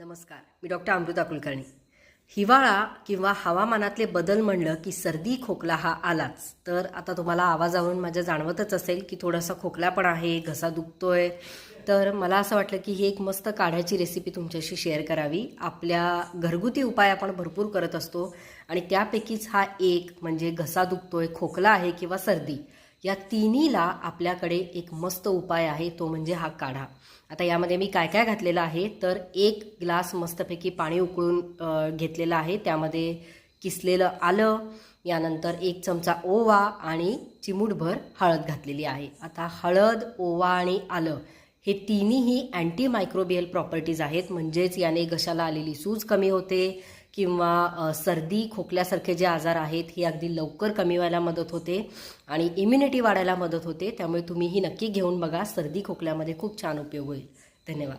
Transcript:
नमस्कार मी डॉक्टर अमृता कुलकर्णी. हिवाळा किंवा हवामानातले बदल म्हणलं की सर्दी खोकला हा आलाच. तर आता तुम्हाला आवाजावरून माझ्या जाणवतच असेल की थोडासा खोकला पण आहे घसा दुखतोय. तर मला असं वाटलं की ही एक मस्त काढ्याची रेसिपी तुमच्याशी शेअर करावी. आपल्या घरगुती उपाय आपण भरपूर करत असतो आणि त्यापैकीच हा एक म्हणजे घसा दुखतोय खोकला आहे किंवा सर्दी. या तिन्हीला आपल्याकडे एक मस्त उपाय आहे तो म्हणजे हा काढा. आता यामध्ये मी काय काय घातलेलं आहे तर एक ग्लास मस्तपैकी पाणी उकळून घेतलेलं आहे. त्यामध्ये किसलेलं आलं यानंतर एक चमचा ओवा आणि चिमूटभर हळद घातलेली आहे. आता हळद ओवा आणि आलं हे तिन्हीही अँटी मायक्रोबियल प्रॉपर्टीज आहेत. म्हणजेच याने घशाला आलेली सूज कमी होते किंवा सर्दी खोकल्यासारखे जे आजार आहेत हे अगदी लवकर कमी व्हायला मदत होते आणि इम्युनिटी वाढायला मदत होते. त्यामुळे तुम्ही ही नक्की घेऊन बघा सर्दी खोकल्यामध्ये खूप छान उपयोग होईल. धन्यवाद.